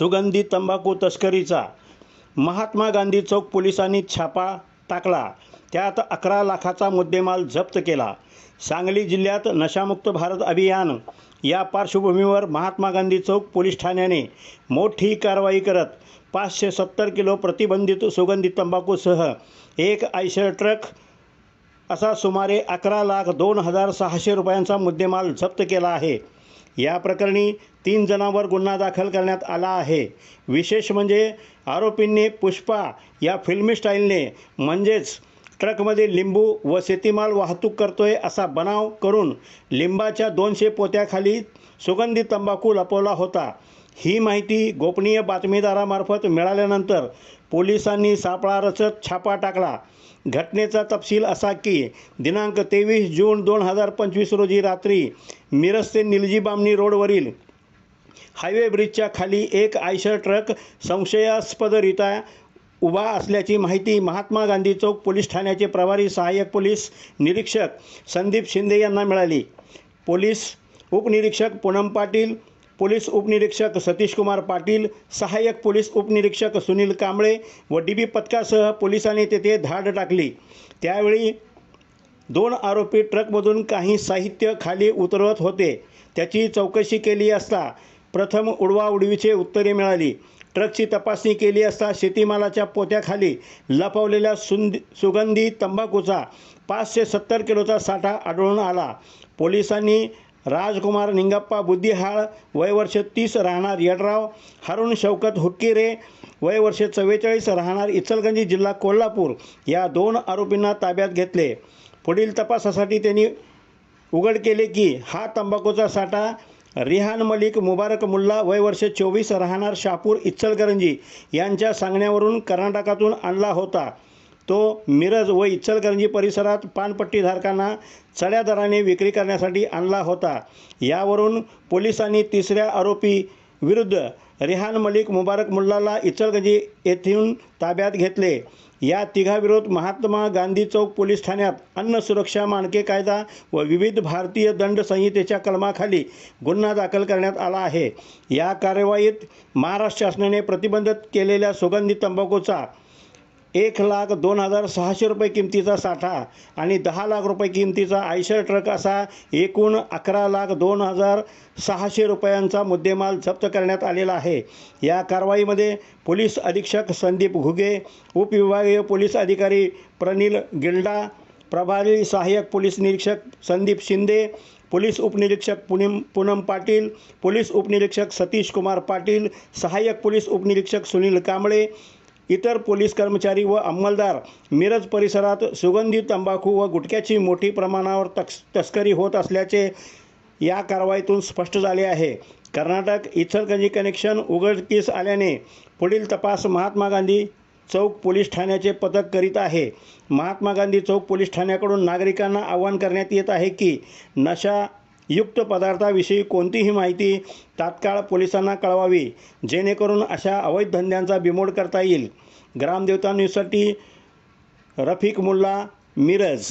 सुगंधी तंबाखू तस्करीचा. महात्मा गांधी चौक पोलिसांनी छापा टाकला. त्यात अकरा लाखाचा मुद्देमाल जप्त केला. सांगली जिल्ह्यात नशामुक्त भारत अभियान या पार्श्वभूमीवर महात्मा गांधी चौक पोलीस ठाण्याने मोठी कारवाई करत पाचशे सत्तर किलो प्रतिबंधित सुगंधी तंबाखूसह एक आयशर ट्रक असा सुमारे अकरा लाख दोन हजार सहाशे रुपयांचा मुद्देमाल जप्त केला आहे. या प्रकरणी तीन जणांवर गुन्हा दाखल करण्यात आला आहे. विशेष म्हणजे आरोपींनी पुष्पा या फिल्मी स्टाईलने म्हणजेच ट्रकमध्ये लिंबू व शेतीमाल वाहतूक करतोय असा बनाव करून लिंबाच्या दोनशे पोत्याखाली सुगंधी तंबाखू लपवला होता. ही माहिती गोपनीय बातमीदारामार्फत मिळाल्यानंतर पोलिसांनी सापळा रचत छापा टाकला. घटनेचा तपशील असा की दिनांक तेवीस जून दोन हजार पंचवीस रोजी रात्री मिरज ते निलजीबामणी रोडवरील हायवे ब्रिजच्या खाली एक आयशर ट्रक संशयास्पदरित्या उभा असल्याची माहिती महात्मा गांधी चौक पोलीस ठाण्याचे प्रभारी सहाय्यक पोलीस निरीक्षक संदीप शिंदे यांना मिळाली. पोलीस उपनिरीक्षक पूनम पाटील पोलीस उपनिरीक्षक सतीश कुमार पाटील सहाय्यक पोलीस उपनिरीक्षक सुनील कांबळे व डी बी पथकासह पोलिसांनी तेथे धाड टाकली. त्यावेळी दोन आरोपी ट्रकमधून काही साहित्य खाली उतरवत होते. त्याची चौकशी केली असता प्रथम उडवाउडवीचे उत्तरे मिळाली. ट्रकची तपासणी केली असता शेतीमालाच्या पोत्याखाली लपवलेल्या सुंद सुगंधी तंबाखूचा पाचशे सत्तर किलोचा साठा आढळून आला. पोलिसांनी राजकुमार निंगप्पा बुद्धिहाळ वय वर्ष तीस राहणार यड्राव हरुण शौकत हुक्कीरे वय वर्ष चव्वेचाळीस राहणार इचलगंजी जिल्हा कोल्हापूर या दोन आरोपींना ताब्यात घेतले. पुढील तपासासाठी त्यांनी उघड केले की हा तंबाखूचा साठा रिहान मलिक मुबारक मुल्ला वय वर्ष चोवीस राहणार शापूर इचलकरंजी यांच्या सांगण्यावरून कर्नाटकातून आणला होता. तो मिरज व इचलकरंजी परिसरात पानपट्टीधारकांना चढ्या दराने विक्री करण्यासाठी आणला होता. यावरून पोलिसांनी तिसऱ्या आरोपी विरुद्ध रिहान मलिक मुबारक मुल्लाला इचलगंजी येथून ताब्यात घेतले. या तिघाविरोध महात्मा गांधी चौक पोलीस ठाण्यात अन्न सुरक्षा मानके कायदा व विविध भारतीय दंड संहितेच्या कलमाखाली गुन्हा दाखल करण्यात आला आहे. या कार्यवाहीत महाराष्ट्र शासनाने प्रतिबंधित केलेल्या सुगंधी तंबाखूचा एक लाख दोन हजार सहाशे रुपये किमतीचा साठा आणि दहा लाख रुपये किमतीचा आयशर ट्रक असा एकूण अकरा लाख दोन हजार सहाशे रुपयांचा मुद्देमाल जप्त करण्यात आलेला आहे. या कारवाईमध्ये पोलीस अधीक्षक संदीप घुगे उपविभागीय पोलीस अधिकारी प्रनिल गिल्डा प्रभारी सहाय्यक पोलीस निरीक्षक संदीप शिंदे पोलीस उपनिरीक्षक पुनीम पूनम पाटील पोलीस उपनिरीक्षक सतीश कुमार पाटील सहाय्यक पोलीस उपनिरीक्षक सुनील कांबळे इतर पोलीस कर्मचारी व अंमलदार मिरज परिसरात सुगंधी तंबाखू व गुटख्याची मोठी प्रमाणावर तक्स तस्करी होत असल्याचे या कारवाईतून स्पष्ट झाले आहे. कर्नाटक इचलकरंजी कनेक्शन उघडकीस आल्याने पुढील तपास महात्मा गांधी चौक पोलीस ठाण्याचे पथक करीत आहे. महात्मा गांधी चौक पोलीस ठाण्याकडून नागरिकांना आवाहन करण्यात येत आहे की नशा युक्त पदार्थाविषयी कोणतीही माहिती तात्काळ पोलिसांना कळवावी जेणेकरून अशा अवैध धंद्यांचा बिमोड करता येईल. ग्रामदेवतांसाठी रफिक मुल्ला मिरज.